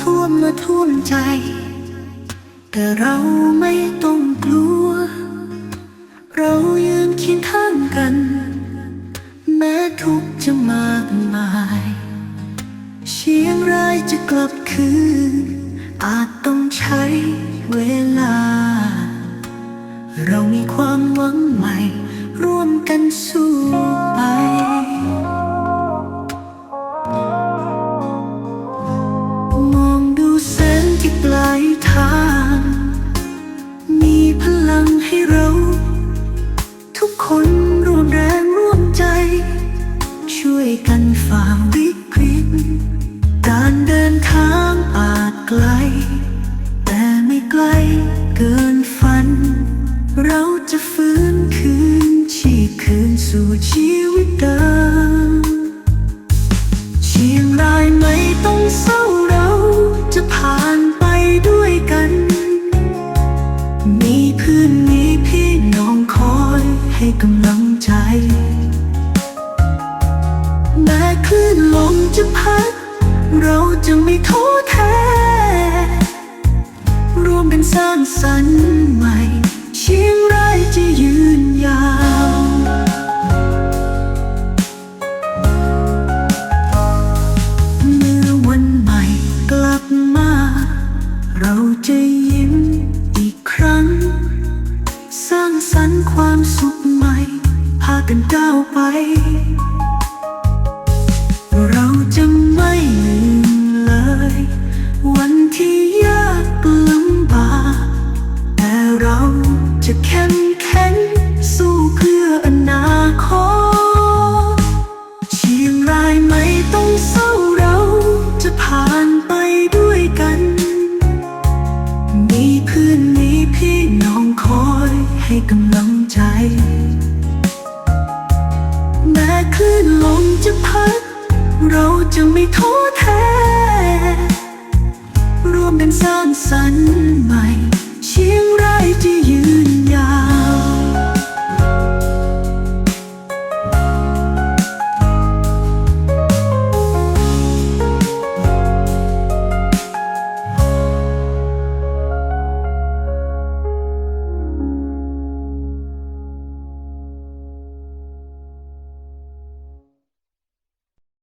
ท่วมาทุ่มใจ แต่เราไม่ต้องกลัว เรายืนเคียงข้างกัน แม้ทุกจะมากมายเชียงรายจะกลับคืน อาจต้องใช้เวลา เรามีความหวังใหม่ ร่วมกันสู้ วยกันฝ่าวิกฤต การเดินทางอาจไกล แต่ไม่ไกลเกินฝัน เราจะฟื้นคืนชีพคืนสู่ชีวิตเดิมเชียงรายไม่ต้องเศร้า จะพัดเราจะไม่ท้อแท้รวมกันสร้างสรรค์ใหม่เชียงรายจะยืนยาวเมื่อวันใหม่กลับมา เราจะยิ้มอีกครั้ง สร้างสรรค์ความสุขใหม่ พากันก้าวไป คลื่นลมจะพัด เราจะไม่ท้อแท้